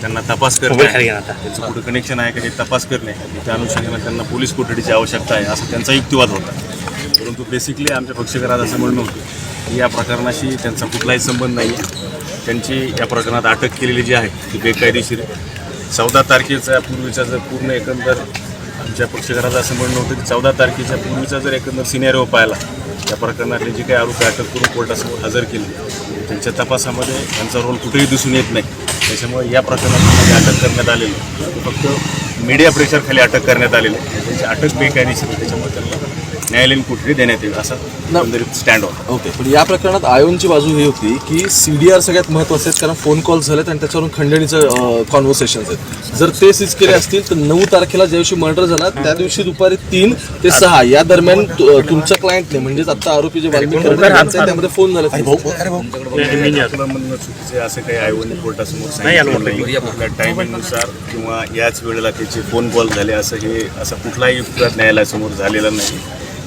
त्यांना तपास करणे. त्यांचं कुठं कनेक्शन आहे का हे तपास करणे. त्या अनुषंगाने त्यांना पोलीस कोठडीची आवश्यकता आहे असं त्यांचा युक्तिवाद होता. परंतु बेसिकली आमच्या पक्षकारात असं म्हणणं होतं की या प्रकरणाशी त्यांचा कुठलाही संबंध नाही आहे त्यांची या प्रकरणात अटक केलेली जी आहे ती बेकायदेशीर आहे. चौदा तारखेचा पूर्वीचा जर पूर्ण एकंदर आमच्या पक्षकाराचं असं म्हणणं होतं की चौदा तारखेच्या पूर्वीचा जर एकंदर सिनेरिओ पाहिला त्या प्रकरणातले जे काही आरोपी अटक करून कोर्टासमोर हजर केले त्यांच्या तपासामध्ये त्यांचा रोल कुठेही दिसून येत नाही. त्याच्यामुळे या प्रकरणामध्ये अटक करण्यात आलेली आहे, फक्त मीडिया प्रेशरखाली अटक करण्यात आलेली आहे. त्यांची अटक बेकायदेशीर त्याच्यामुळे त्यांना न्यायालयीन कोठडी देण्यात येईल असा स्टँड होता. ओके पण या प्रकरणात आयोनची बाजू ही होती की सी डी आर सगळ्यात महत्त्वाचे आहेत कारण फोन कॉल झालेत आणि त्याच्यावरून खंडणीचं कॉन्व्हर्सेशन आहेत. जर ते सीज केले असतील तर नऊ तारखेला ज्या दिवशी मर्डर झाला त्या दिवशी दुपारी तीन ते सहा या दरम्यान तुमच्या क्लायंटने म्हणजेच आता आरोपी जे त्यामध्ये फोन झाले. चुकीचं असं काही आयोगाने कोर्टासमोर टायमिंगनुसार किंवा याच वेळेला त्याचे फोन कॉल झाले असं हे असं कुठलाही युक्तिवाद न्यायालयासमोर झालेला नाही.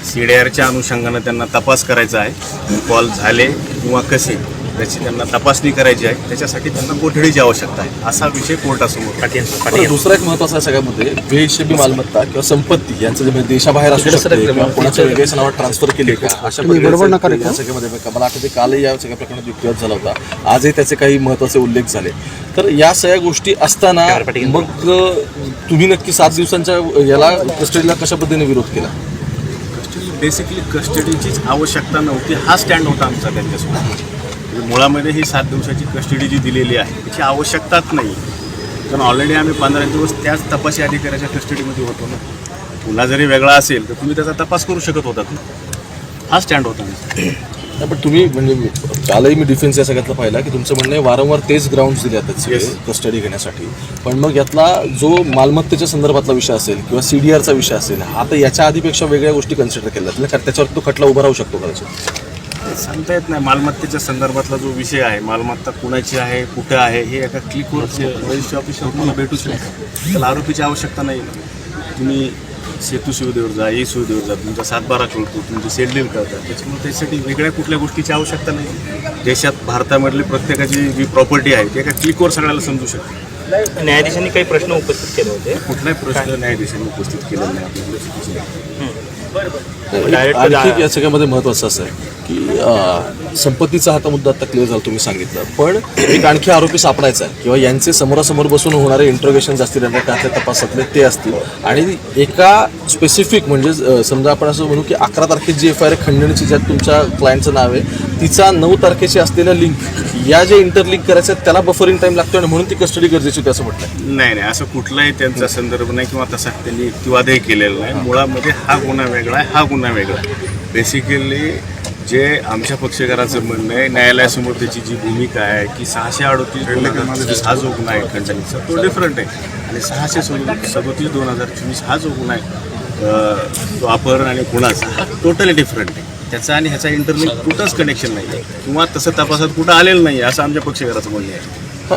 सी डी आरच्या अनुषंगानं त्यांना तपास करायचा आहे. कॉल झाले किंवा कसे त्याची त्यांना तपासणी करायची आहे. त्याच्यासाठी त्यांना कोठडीची आवश्यकता आहे असा विषय कोर्टासमोर. दुसरा एक महत्त्वाचा सगळ्यामध्ये बेहिशेबी मालमत्ता किंवा संपत्ती यांचं जे म्हणजे देशाबाहेर असू शकते किंवा कोणाच्या वेगळ्याच नावात ट्रान्सफर केली का अशा प्रकारचे या सगळ्यामध्ये मला आठवते कालही या सगळ्या प्रकरणात युक्तिवाद झाला होता. आजही त्याचे काही महत्त्वाचे उल्लेख झाले. तर या सगळ्या गोष्टी असताना मग तुम्ही नक्की सात दिवसांच्या याला कस्टडीला कशा पद्धतीने विरोध केला? बेसिकली कस्टडीचीच आवश्यकता नव्हती. हा स्टँड होता आमचा त्यांच्यासमोर म्हणजे मुळामध्ये ही सात दिवसाची कस्टडी जी दिलेली आहे त्याची आवश्यकताच नाही कारण ऑलरेडी आम्ही पंधरा दिवस त्याच तपासी अधिकाऱ्याच्या कस्टडीमध्ये होतो ना. पुन्हा जरी वेगळा असेल तर तुम्ही त्याचा तपास करू शकत होतात ना हा स्टँड होता आमचा. पण तुम्ही म्हणजे कालही मी डिफेन्स या सगळ्यातलं पाहिला की तुमचं म्हणणं आहे वारंवार तेच ग्राउंड दिले जातात Yes. कस्टडी घेण्यासाठी. पण मग यातला जो मालमत्तेच्या संदर्भातला विषय असेल किंवा सी डी आरचा विषय असेल हा तर याच्या आधीपेक्षा वेगळ्या गोष्टी कन्सिडर केल्या जातील कारण त्याच्यावर तो खटला उभा राहू शकतो कदाचित. सांगता येत नाही. मालमत्तेच्या संदर्भातला जो विषय आहे मालमत्ता कुणाची आहे कुठं आहे हे एका क्लिकवर रजिस्ट्री ऑफिसवर तुम्हाला भेटू शकतो त्याला आरोपीची आवश्यकता नाही तुम्ही सेतू सुविधेवर जा ई सुविधेवर जा तुमचा सातबारा कळतो तुमची सेडलील कळतात त्याच्यामुळे त्यासाठी वेगळ्या कुठल्या गोष्टीची आवश्यकता नाही. देशात भारतामधली प्रत्येकाची जी प्रॉपर्टी आहे ती एका क्लिकवर सगळ्याला समजू शकते. न्यायाधीशांनी काही प्रश्न उपस्थित केले होते? कुठलाही प्रश्न न्यायाधीशांनी उपस्थित नाही आहे. Direct आणखी या सगळ्यामध्ये महत्त्वाचं असं आहे की संपत्तीचा हा तर मुद्दा आता क्लिअर झाला तुम्ही सांगितलं. पण एक आणखी आरोपी सापडायचा आहे किंवा यांचे समोरासमोर बसून होणारे इंट्रोगेशन असतील त्यातल्या तपासातले ते असतील. आणि एका स्पेसिफिक म्हणजे समजा आपण असं म्हणू की अकरा तारखेची जी एफ आय आर खंडणीची ज्यात तुमच्या क्लायंटचं नाव आहे तिचा नऊ तारखेची असलेल्या लिंक या जे इंटरलिंक करायचं आहे त्याला बफरिंग टाईम लागतो आणि म्हणून ती कस्टडी गरजेची होती असं म्हटलं नाही नाही असं कुठलाही त्यांचा संदर्भ नाही किंवा तसा त्यांनी युक्तिवादही केलेला नाही. मुळामध्ये हा गुन्हा वेगळा आहे हा गुन्हा वेगळा आहे. बेसिकली जे आमच्या पक्षकाराचं म्हणणं आहे न्यायालयासमोर त्याची जी भूमिका आहे की सहाशे अडतीस हा जो गुन्हा आहे खंडणीचा तो डिफरंट आहे. आणि सहाशे सदोतीस दोन हजार चोवीस हा जो गुन्हा आहे तो अपहरण आणि गुन्हाचा हा टोटली डिफरंट आहे. त्याचा आणि ह्याचा इंटरनेट कुठंच कनेक्शन नाही आहे किंवा तसं तपासात कुठं आलेलं नाही असं आमच्या पक्षकाराचं म्हणणं आहे. हा,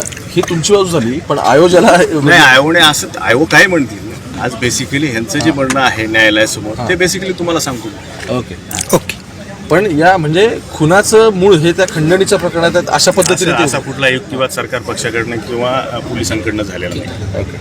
तुमची बाजू झाली पण आयोजाला नाही आयोने असं आयोग काय म्हणतील? आज बेसिकली ह्यांचं जे म्हणणं आहे न्यायालयासमोर ते बेसिकली तुम्हाला सांगतो. ओके. ओके. पण या म्हणजे खुनाचं मूळ हे त्या खंडणीच्या प्रकरणात आहेत, अशा पद्धतीने असा कुठला युक्तिवाद सरकार पक्षाकडनं किंवा पोलिसांकडनं झालेला नाही. ओके.